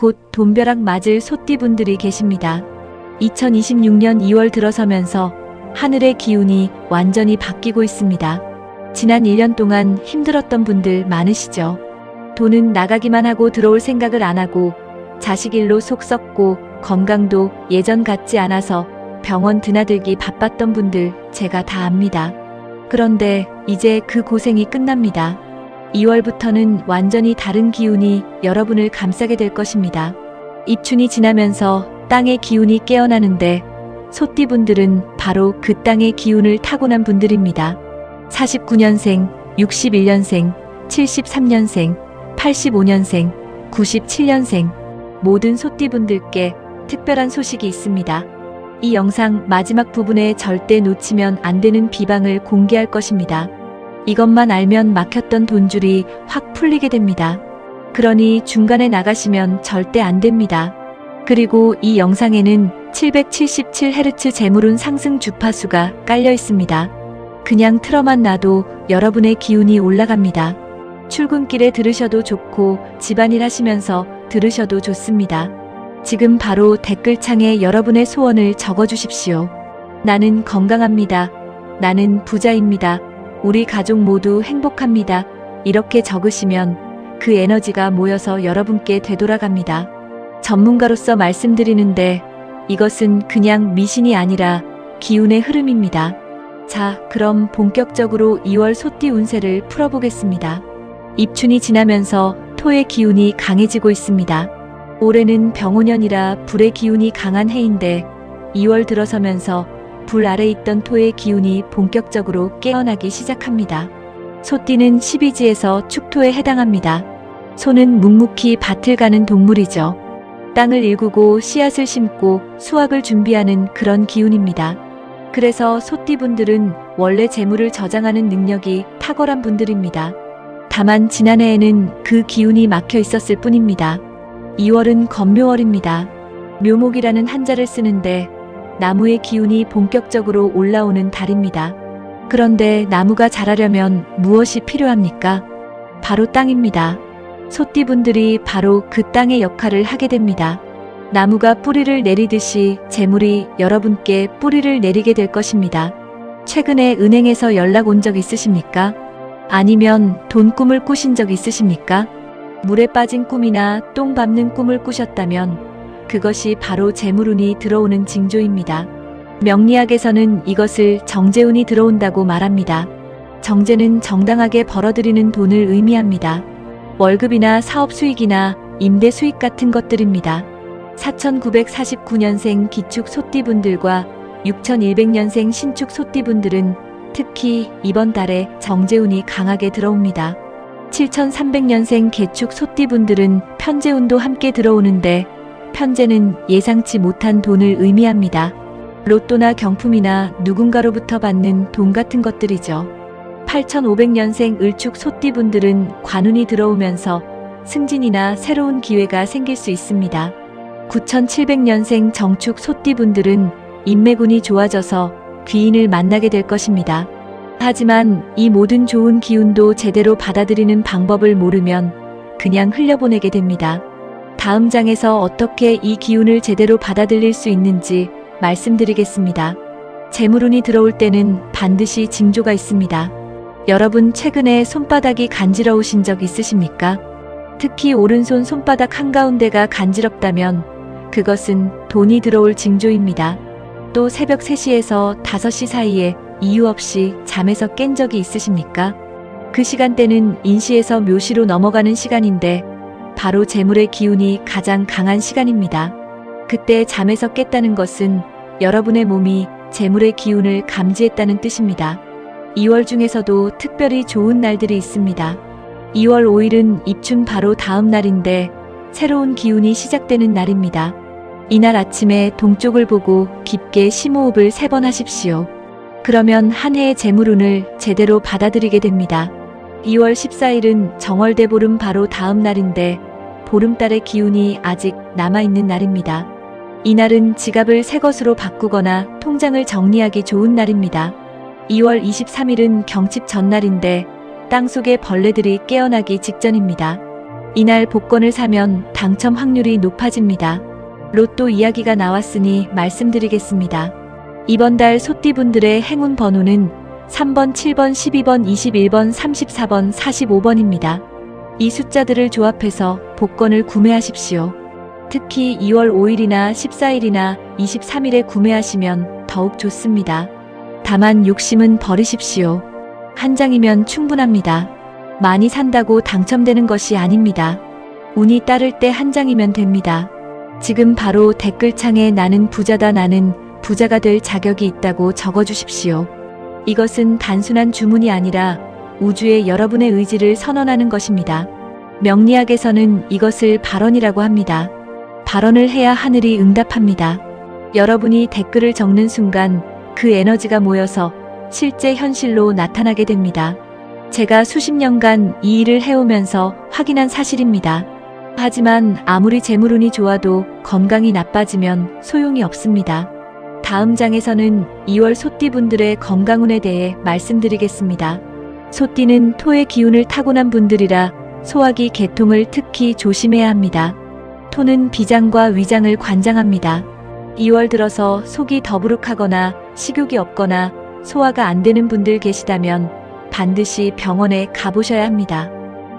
곧 돈벼락 맞을 소띠분들이 계십니다. 2026년 2월 들어서면서 하늘의 기운이 완전히 바뀌고 있습니다. 지난 1년 동안 힘들었던 분들 많으시죠? 돈은 나가기만 하고 들어올 생각을 안 하고 자식 일로 속 썩고 건강도 예전 같지 않아서 병원 드나들기 바빴던 분들 제가 다 압니다. 그런데 이제 그 고생이 끝납니다. 2월부터는 완전히 다른 기운이 여러분을 감싸게 될 것입니다. 입춘이 지나면서 땅의 기운이 깨어나는데 소띠분들은 바로 그 땅의 기운을 타고난 분들입니다. 49년생, 61년생, 73년생, 85년생, 97년생 모든 소띠분들께 특별한 소식이 있습니다. 이 영상 마지막 부분에 절대 놓치면 안 되는 비방을 공개할 것입니다. 이것만 알면 막혔던 돈줄이 확 풀리게 됩니다. 그러니 중간에 나가시면 절대 안 됩니다. 그리고 이 영상에는 777Hz 재물운 상승 주파수가 깔려 있습니다. 그냥 틀어만 놔도 여러분의 기운이 올라갑니다. 출근길에 들으셔도 좋고 집안일 하시면서 들으셔도 좋습니다. 지금 바로 댓글창에 여러분의 소원을 적어 주십시오. 나는 건강합니다. 나는 부자입니다. 우리 가족 모두 행복합니다. 이렇게 적으시면 그 에너지가 모여서 여러분께 되돌아갑니다. 전문가로서 말씀드리는데 이것은 그냥 미신이 아니라 기운의 흐름입니다. 자, 그럼 본격적으로 2월 소띠 운세를 풀어보겠습니다. 입춘이 지나면서 토의 기운이 강해지고 있습니다. 올해는 병오년이라 불의 기운이 강한 해인데 2월 들어서면서 불 아래 있던 토의 기운이 본격적으로 깨어나기 시작합니다. 소띠는 12지에서 축토에 해당합니다. 소는 묵묵히 밭을 가는 동물이죠. 땅을 일구고 씨앗을 심고 수확을 준비하는 그런 기운입니다. 그래서 소띠분들은 원래 재물을 저장하는 능력이 탁월한 분들입니다. 다만 지난해에는 그 기운이 막혀 있었을 뿐입니다. 2월은 건묘월입니다. 묘목이라는 한자를 쓰는데 나무의 기운이 본격적으로 올라오는 달입니다. 그런데 나무가 자라려면 무엇이 필요합니까? 바로 땅입니다. 소띠분들이 바로 그 땅의 역할을 하게 됩니다. 나무가 뿌리를 내리듯이 재물이 여러분께 뿌리를 내리게 될 것입니다. 최근에 은행에서 연락 온 적 있으십니까? 아니면 돈 꿈을 꾸신 적 있으십니까? 물에 빠진 꿈이나 똥 밟는 꿈을 꾸셨다면 그것이 바로 재물운이 들어오는 징조입니다. 명리학에서는 이것을 정재운이 들어온다고 말합니다. 정재는 정당하게 벌어들이는 돈을 의미합니다. 월급이나 사업 수익이나 임대 수익 같은 것들입니다. 4949년생 기축 소띠분들과 6100년생 신축 소띠분들은 특히 이번 달에 정재운이 강하게 들어옵니다. 7300년생 개축 소띠분들은 편재운도 함께 들어오는데 편재는 예상치 못한 돈을 의미합니다. 로또나 경품이나 누군가로부터 받는 돈 같은 것들이죠. 8500년생 을축 소띠분들은 관운이 들어오면서 승진이나 새로운 기회가 생길 수 있습니다. 9700년생 정축 소띠분들은 인매군이 좋아져서 귀인을 만나게 될 것입니다. 하지만 이 모든 좋은 기운도 제대로 받아들이는 방법을 모르면 그냥 흘려보내게 됩니다. 다음 장에서 어떻게 이 기운을 제대로 받아들일 수 있는지 말씀드리겠습니다. 재물운이 들어올 때는 반드시 징조가 있습니다. 여러분 최근에 손바닥이 간지러우신 적 있으십니까? 특히 오른손 손바닥 한가운데가 간지럽다면 그것은 돈이 들어올 징조입니다. 또 새벽 3시에서 5시 사이에 이유 없이 잠에서 깬 적이 있으십니까? 그 시간대는 인시에서 묘시로 넘어가는 시간인데 바로 재물의 기운이 가장 강한 시간입니다. 그때 잠에서 깼다는 것은 여러분의 몸이 재물의 기운을 감지했다는 뜻입니다. 2월 중에서도 특별히 좋은 날들이 있습니다. 2월 5일은 입춘 바로 다음 날인데 새로운 기운이 시작되는 날입니다. 이날 아침에 동쪽을 보고 깊게 심호흡을 세 번 하십시오. 그러면 한 해의 재물운을 제대로 받아들이게 됩니다. 2월 14일은 정월대보름 바로 다음 날인데 보름달의 기운이 아직 남아있는 날입니다. 이날은 지갑을 새 것으로 바꾸거나 통장을 정리하기 좋은 날입니다. 2월 23일은 경칩 전날인데 땅 속의 벌레들이 깨어나기 직전입니다. 이날 복권을 사면 당첨 확률이 높아집니다. 로또 이야기가 나왔으니 말씀드리겠습니다. 이번 달 소띠분들의 행운 번호는 3번, 7번, 12번, 21번, 34번, 45번입니다. 이 숫자들을 조합해서 복권을 구매하십시오. 특히 2월 5일이나 14일이나 23일에 구매하시면 더욱 좋습니다. 다만 욕심은 버리십시오. 한 장이면 충분합니다. 많이 산다고 당첨되는 것이 아닙니다. 운이 따를 때 한 장이면 됩니다. 지금 바로 댓글창에 나는 부자다 나는 부자가 될 자격이 있다고 적어주십시오. 이것은 단순한 주문이 아니라 우주에 여러분의 의지를 선언하는 것입니다. 명리학에서는 이것을 발언이라고 합니다. 발언을 해야 하늘이 응답합니다. 여러분이 댓글을 적는 순간 그 에너지가 모여서 실제 현실로 나타나게 됩니다. 제가 수십 년간 이 일을 해오면서 확인한 사실입니다. 하지만 아무리 재물운이 좋아도 건강이 나빠지면 소용이 없습니다. 다음 장에서는 2월 소띠분들의 건강운에 대해 말씀드리겠습니다. 소띠는 토의 기운을 타고난 분들이라 소화기 개통을 특히 조심해야 합니다. 토는 비장과 위장을 관장합니다. 2월 들어서 속이 더부룩하거나 식욕이 없거나 소화가 안 되는 분들 계시다면 반드시 병원에 가보셔야 합니다.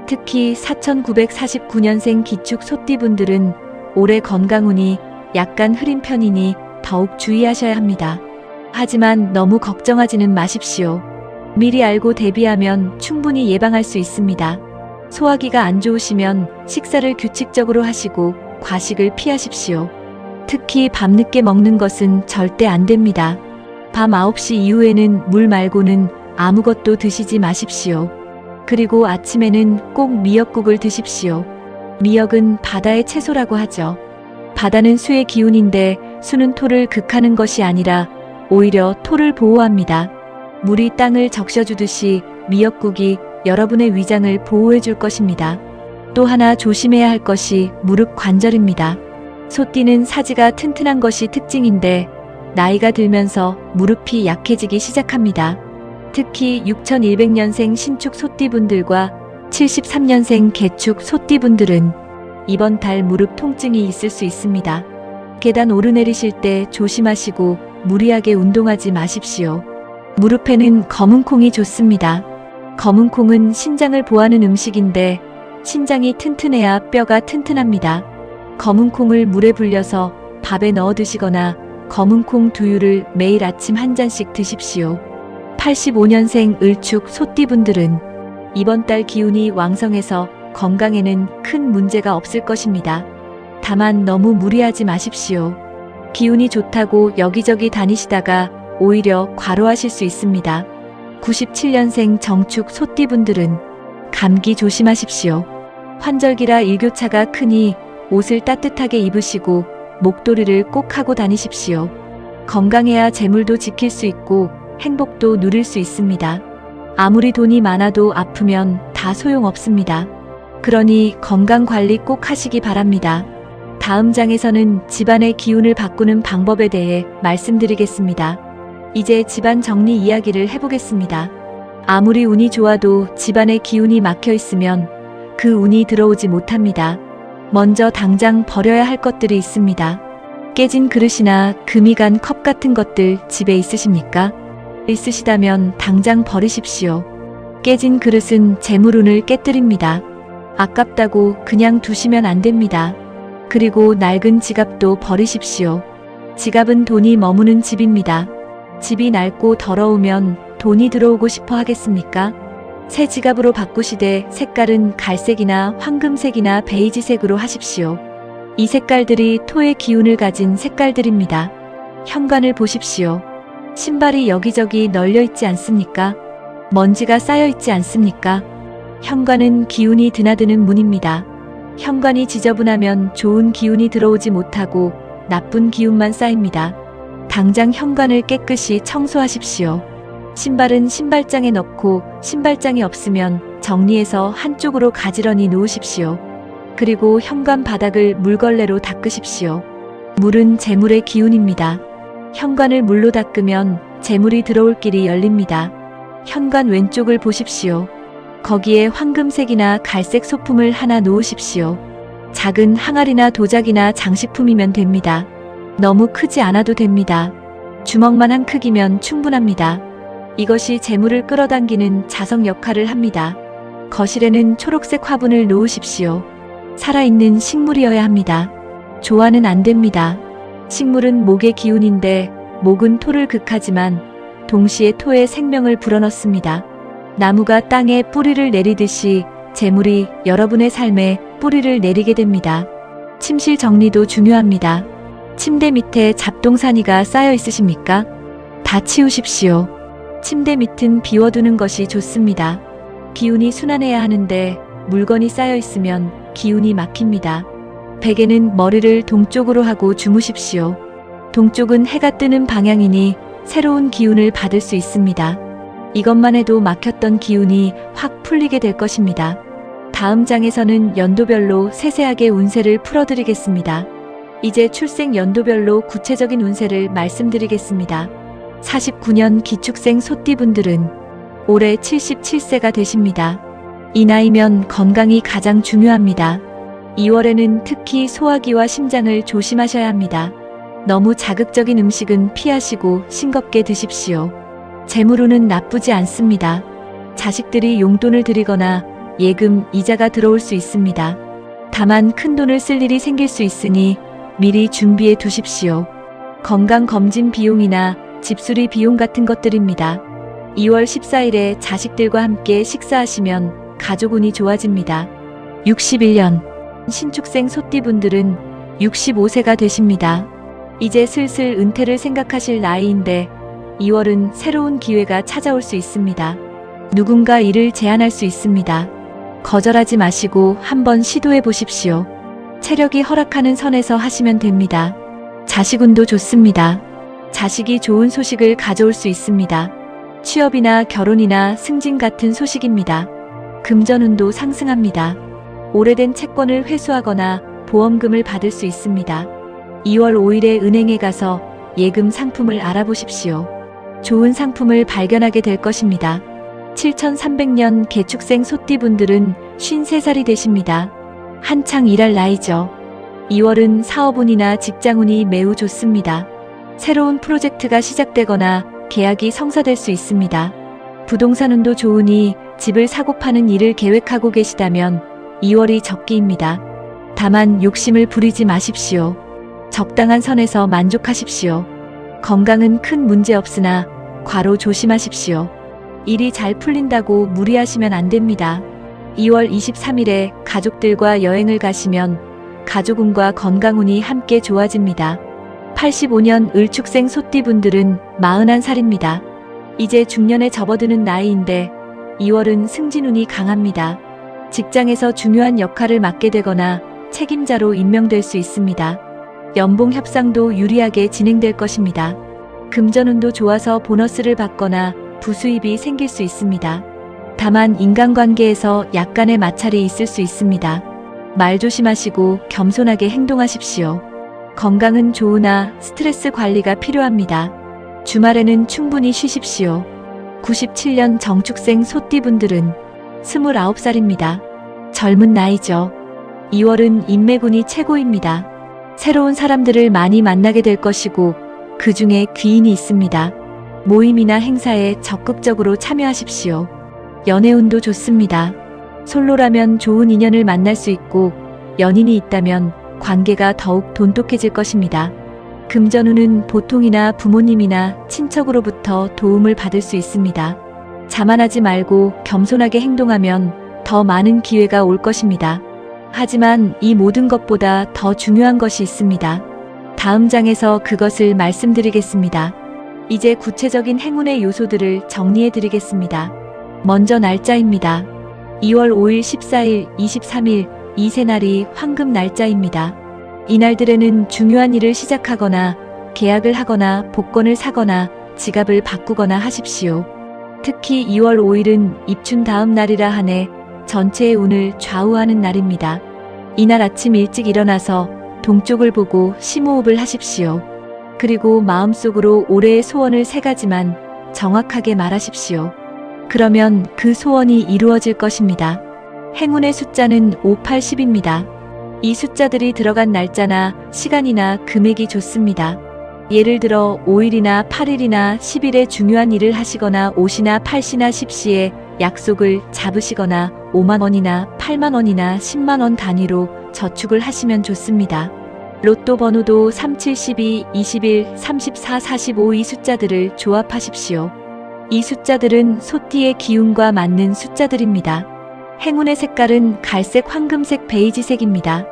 특히 4949년생 기축 소띠분들은 올해 건강운이 약간 흐린 편이니 더욱 주의하셔야 합니다. 하지만 너무 걱정하지는 마십시오. 미리 알고 대비하면 충분히 예방할 수 있습니다. 소화기가 안 좋으시면 식사를 규칙적으로 하시고 과식을 피하십시오. 특히 밤늦게 먹는 것은 절대 안 됩니다. 밤 9시 이후에는 물 말고는 아무것도 드시지 마십시오. 그리고 아침에는 꼭 미역국을 드십시오. 미역은 바다의 채소라고 하죠. 바다는 수의 기운인데 수는 토를 극하는 것이 아니라 오히려 토를 보호합니다. 물이 땅을 적셔주듯이 미역국이 여러분의 위장을 보호해 줄 것입니다. 또 하나 조심해야 할 것이 무릎 관절입니다. 소띠는 사지가 튼튼한 것이 특징인데 나이가 들면서 무릎이 약해지기 시작합니다. 특히 6100년생 신축 소띠분들과 73년생 개축 소띠분들은 이번 달 무릎 통증이 있을 수 있습니다. 계단 오르내리실 때 조심하시고 무리하게 운동하지 마십시오. 무릎에는 검은 콩이 좋습니다. 검은 콩은 신장을 보하는 음식인데 신장이 튼튼해야 뼈가 튼튼합니다. 검은 콩을 물에 불려서 밥에 넣어 드시거나 검은 콩 두유를 매일 아침 한 잔씩 드십시오. 85년생 을축 소띠분들은 이번 달 기운이 왕성해서 건강에는 큰 문제가 없을 것입니다. 다만 너무 무리하지 마십시오. 기운이 좋다고 여기저기 다니시다가 오히려 과로하실 수 있습니다. 97년생 정축 소띠분들은 감기 조심하십시오. 환절기라 일교차가 크니 옷을 따뜻하게 입으시고 목도리를 꼭 하고 다니십시오. 건강해야 재물도 지킬 수 있고 행복도 누릴 수 있습니다. 아무리 돈이 많아도 아프면 다 소용없습니다. 그러니 건강 관리 꼭 하시기 바랍니다. 다음 장에서는 집안의 기운을 바꾸는 방법에 대해 말씀드리겠습니다. 이제 집안 정리 이야기를 해보겠습니다. 아무리 운이 좋아도 집안의 기운이 막혀 있으면 그 운이 들어오지 못합니다. 먼저 당장 버려야 할 것들이 있습니다. 깨진 그릇이나 금이 간 컵 같은 것들 집에 있으십니까? 있으시다면 당장 버리십시오. 깨진 그릇은 재물운을 깨뜨립니다. 아깝다고 그냥 두시면 안 됩니다. 그리고 낡은 지갑도 버리십시오. 지갑은 돈이 머무는 집입니다. 집이 낡고 더러우면 돈이 들어오고 싶어 하겠습니까? 새 지갑으로 바꾸시되 색깔은 갈색이나 황금색이나 베이지색으로 하십시오. 이 색깔들이 토의 기운을 가진 색깔들입니다. 현관을 보십시오. 신발이 여기저기 널려 있지 않습니까? 먼지가 쌓여 있지 않습니까? 현관은 기운이 드나드는 문입니다. 현관이 지저분하면 좋은 기운이 들어오지 못하고 나쁜 기운만 쌓입니다. 당장 현관을 깨끗이 청소하십시오. 신발은 신발장에 넣고 신발장이 없으면 정리해서 한쪽으로 가지런히 놓으십시오. 그리고 현관 바닥을 물걸레로 닦으십시오. 물은 재물의 기운입니다. 현관을 물로 닦으면 재물이 들어올 길이 열립니다. 현관 왼쪽을 보십시오. 거기에 황금색이나 갈색 소품을 하나 놓으십시오. 작은 항아리나 도자기나 장식품이면 됩니다. 너무 크지 않아도 됩니다. 주먹만한 크기면 충분합니다. 이것이 재물을 끌어당기는 자석 역할을 합니다. 거실에는 초록색 화분을 놓으십시오. 살아있는 식물이어야 합니다. 조화는 안 됩니다. 식물은 목의 기운인데 목은 토를 극하지만 동시에 토에 생명을 불어넣습니다. 나무가 땅에 뿌리를 내리듯이 재물이 여러분의 삶에 뿌리를 내리게 됩니다. 침실 정리도 중요합니다. 침대 밑에 잡동사니가 쌓여 있으십니까? 다 치우십시오. 침대 밑은 비워두는 것이 좋습니다. 기운이 순환해야 하는데 물건이 쌓여 있으면 기운이 막힙니다. 베개는 머리를 동쪽으로 하고 주무십시오. 동쪽은 해가 뜨는 방향이니 새로운 기운을 받을 수 있습니다. 이것만 해도 막혔던 기운이 확 풀리게 될 것입니다. 다음 장에서는 연도별로 세세하게 운세를 풀어드리겠습니다. 이제 출생 연도별로 구체적인 운세를 말씀드리겠습니다. 49년 기축생 소띠분들은 올해 77세가 되십니다. 이 나이면 건강이 가장 중요합니다. 2월에는 특히 소화기와 심장을 조심하셔야 합니다. 너무 자극적인 음식은 피하시고 싱겁게 드십시오. 재물운은 나쁘지 않습니다. 자식들이 용돈을 드리거나 예금, 이자가 들어올 수 있습니다. 다만 큰 돈을 쓸 일이 생길 수 있으니 미리 준비해 두십시오. 건강검진 비용이나 집수리 비용 같은 것들입니다. 2월 14일에 자식들과 함께 식사하시면 가족운이 좋아집니다. 61년 신축생 소띠분들은 65세가 되십니다. 이제 슬슬 은퇴를 생각하실 나이인데 2월은 새로운 기회가 찾아올 수 있습니다. 누군가 일을 제안할 수 있습니다. 거절하지 마시고 한번 시도해 보십시오. 체력이 허락하는 선에서 하시면 됩니다. 자식운도 좋습니다. 자식이 좋은 소식을 가져올 수 있습니다. 취업이나 결혼이나 승진 같은 소식입니다. 금전운도 상승합니다. 오래된 채권을 회수하거나 보험금을 받을 수 있습니다. 2월 5일에 은행에 가서 예금 상품을 알아보십시오. 좋은 상품을 발견하게 될 것입니다. 7300년 개축생 소띠분들은 53살이 되십니다. 한창 일할 나이죠. 2월은 사업운이나 직장운이 매우 좋습니다. 새로운 프로젝트가 시작되거나 계약이 성사될 수 있습니다. 부동산운도 좋으니 집을 사고 파는 일을 계획하고 계시다면 2월이 적기입니다. 다만 욕심을 부리지 마십시오. 적당한 선에서 만족하십시오. 건강은 큰 문제 없으나 과로 조심하십시오. 일이 잘 풀린다고 무리하시면 안 됩니다. 2월 23일에 가족들과 여행을 가시면 가족운과 건강운이 함께 좋아집니다. 85년 을축생 소띠분들은 41살입니다. 이제 중년에 접어드는 나이인데 2월은 승진운이 강합니다. 직장에서 중요한 역할을 맡게 되거나 책임자로 임명될 수 있습니다. 연봉 협상도 유리하게 진행될 것입니다. 금전운도 좋아서 보너스를 받거나 부수입이 생길 수 있습니다. 다만 인간관계에서 약간의 마찰이 있을 수 있습니다. 말 조심하시고 겸손하게 행동하십시오. 건강은 좋으나 스트레스 관리가 필요합니다. 주말에는 충분히 쉬십시오. 97년 정축생 소띠분들은 29살입니다. 젊은 나이죠. 2월은 인매군이 최고입니다. 새로운 사람들을 많이 만나게 될 것이고 그 중에 귀인이 있습니다. 모임이나 행사에 적극적으로 참여하십시오. 연애운도 좋습니다. 솔로라면 좋은 인연을 만날 수 있고 연인이 있다면 관계가 더욱 돈독해질 것입니다. 금전운은 보통이나 부모님이나 친척으로부터 도움을 받을 수 있습니다. 자만하지 말고 겸손하게 행동하면 더 많은 기회가 올 것입니다. 하지만 이 모든 것보다 더 중요한 것이 있습니다. 다음 장에서 그것을 말씀드리겠습니다. 이제 구체적인 행운의 요소들을 정리해 드리겠습니다. 먼저 날짜입니다. 2월 5일, 14일, 23일, 이세 날이 황금 날짜입니다. 이날들에는 중요한 일을 시작하거나 계약을 하거나 복권을 사거나 지갑을 바꾸거나 하십시오. 특히 2월 5일은 입춘 다음 날이라 하네 전체의 운을 좌우하는 날입니다. 이날 아침 일찍 일어나서 동쪽을 보고 심호흡을 하십시오. 그리고 마음속으로 올해의 소원을 세 가지만 정확하게 말하십시오. 그러면 그 소원이 이루어질 것입니다. 행운의 숫자는 5, 8, 10입니다. 이 숫자들이 들어간 날짜나 시간이나 금액이 좋습니다. 예를 들어 5일이나 8일이나 10일에 중요한 일을 하시거나 5시나 8시나 10시에 약속을 잡으시거나 5만 원이나 8만 원이나 10만 원 단위로 저축을 하시면 좋습니다. 로또 번호도 3, 7, 12, 21, 34, 45 이 숫자들을 조합하십시오. 이 숫자들은 소띠의 기운과 맞는 숫자들입니다. 행운의 색깔은 갈색, 황금색, 베이지색입니다.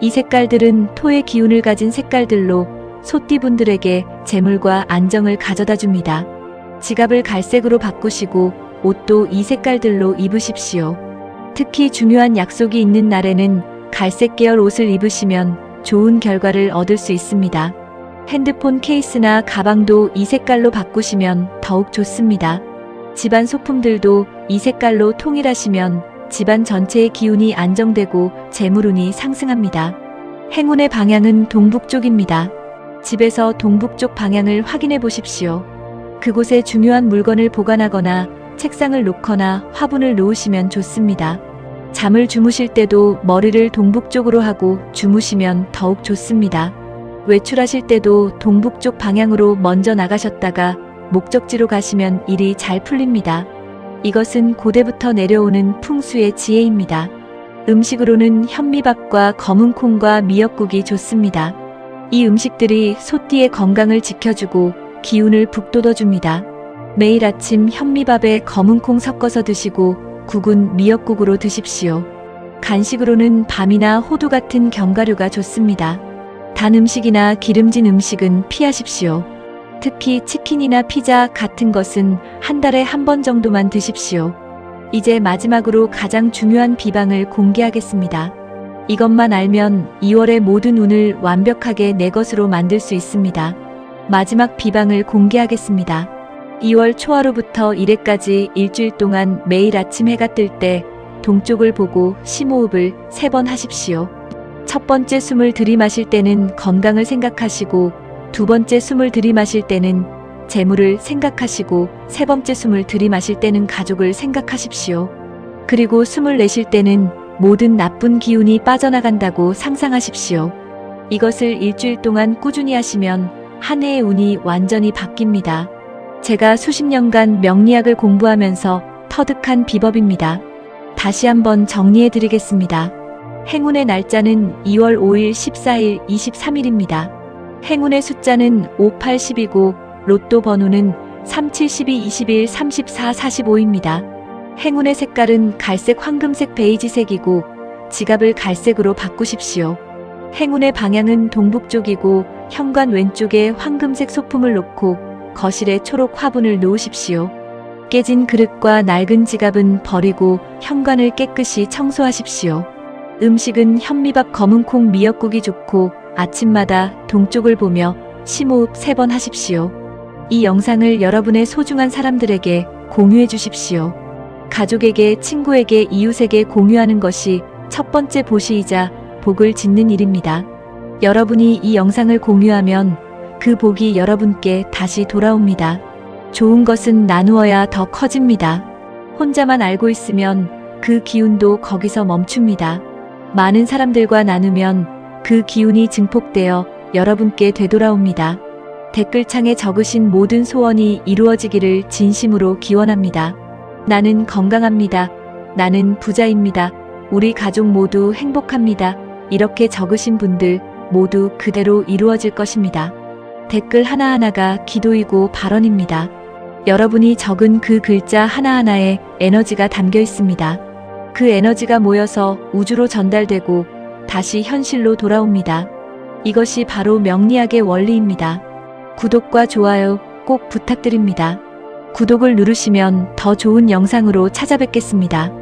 이 색깔들은 토의 기운을 가진 색깔들로 소띠분들에게 재물과 안정을 가져다 줍니다. 지갑을 갈색으로 바꾸시고 옷도 이 색깔들로 입으십시오. 특히 중요한 약속이 있는 날에는 갈색 계열 옷을 입으시면 좋은 결과를 얻을 수 있습니다. 핸드폰 케이스나 가방도 이 색깔로 바꾸시면 더욱 좋습니다. 집안 소품들도 이 색깔로 통일하시면 집안 전체의 기운이 안정되고 재물운이 상승합니다. 행운의 방향은 동북쪽입니다. 집에서 동북쪽 방향을 확인해 보십시오. 그곳에 중요한 물건을 보관하거나 책상을 놓거나 화분을 놓으시면 좋습니다. 잠을 주무실 때도 머리를 동북쪽으로 하고 주무시면 더욱 좋습니다. 외출하실 때도 동북쪽 방향으로 먼저 나가셨다가 목적지로 가시면 일이 잘 풀립니다. 이것은 고대부터 내려오는 풍수의 지혜입니다. 음식으로는 현미밥과 검은 콩과 미역국이 좋습니다. 이 음식들이 소띠의 건강을 지켜주고 기운을 북돋워줍니다. 매일 아침 현미밥에 검은 콩 섞어서 드시고 국은 미역국으로 드십시오. 간식으로는 밤이나 호두 같은 견과류가 좋습니다. 단 음식이나 기름진 음식은 피하십시오. 특히 치킨이나 피자 같은 것은 한 달에 한 번 정도만 드십시오. 이제 마지막으로 가장 중요한 비방을 공개하겠습니다. 이것만 알면 2월의 모든 운을 완벽하게 내 것으로 만들 수 있습니다. 마지막 비방을 공개하겠습니다. 2월 초하루부터 1회까지 일주일 동안 매일 아침 해가 뜰 때 동쪽을 보고 심호흡을 3번 하십시오. 첫 번째 숨을 들이마실 때는 건강을 생각하시고 두 번째 숨을 들이마실 때는 재물을 생각하시고 세 번째 숨을 들이마실 때는 가족을 생각하십시오. 그리고 숨을 내쉴 때는 모든 나쁜 기운이 빠져나간다고 상상하십시오. 이것을 일주일 동안 꾸준히 하시면 한 해의 운이 완전히 바뀝니다. 제가 수십 년간 명리학을 공부하면서 터득한 비법입니다. 다시 한번 정리해 드리겠습니다. 행운의 날짜는 2월 5일, 14일, 23일입니다. 행운의 숫자는 5, 8, 10이고 로또 번호는 3, 7, 12, 21, 34, 45입니다. 행운의 색깔은 갈색, 황금색, 베이지색이고 지갑을 갈색으로 바꾸십시오. 행운의 방향은 동북쪽이고 현관 왼쪽에 황금색 소품을 놓고 거실에 초록 화분을 놓으십시오. 깨진 그릇과 낡은 지갑은 버리고 현관을 깨끗이 청소하십시오. 음식은 현미밥 검은콩 미역국이 좋고 아침마다 동쪽을 보며 심호흡 세번 하십시오. 이 영상을 여러분의 소중한 사람들에게 공유해 주십시오. 가족에게, 친구에게, 이웃에게 공유하는 것이 첫 번째 보시이자 복을 짓는 일입니다. 여러분이 이 영상을 공유하면 그 복이 여러분께 다시 돌아옵니다. 좋은 것은 나누어야 더 커집니다. 혼자만 알고 있으면 그 기운도 거기서 멈춥니다. 많은 사람들과 나누면 그 기운이 증폭되어 여러분께 되돌아옵니다. 댓글창에 적으신 모든 소원이 이루어지기를 진심으로 기원합니다. 나는 건강합니다. 나는 부자입니다. 우리 가족 모두 행복합니다. 이렇게 적으신 분들 모두 그대로 이루어질 것입니다. 댓글 하나하나가 기도이고 발언입니다. 여러분이 적은 그 글자 하나하나에 에너지가 담겨 있습니다. 그 에너지가 모여서 우주로 전달되고 다시 현실로 돌아옵니다. 이것이 바로 명리학의 원리입니다. 구독과 좋아요 꼭 부탁드립니다. 구독을 누르시면 더 좋은 영상으로 찾아뵙겠습니다.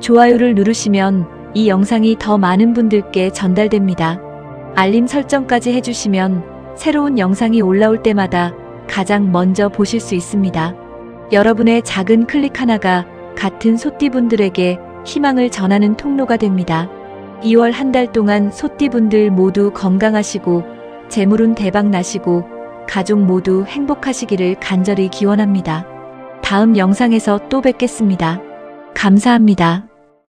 좋아요를 누르시면 이 영상이 더 많은 분들께 전달됩니다. 알림 설정까지 해주시면 새로운 영상이 올라올 때마다 가장 먼저 보실 수 있습니다. 여러분의 작은 클릭 하나가 같은 소띠분들에게 희망을 전하는 통로가 됩니다. 2월 한 달 동안 소띠분들 모두 건강하시고 재물운 대박 나시고 가족 모두 행복하시기를 간절히 기원합니다. 다음 영상에서 또 뵙겠습니다. 감사합니다.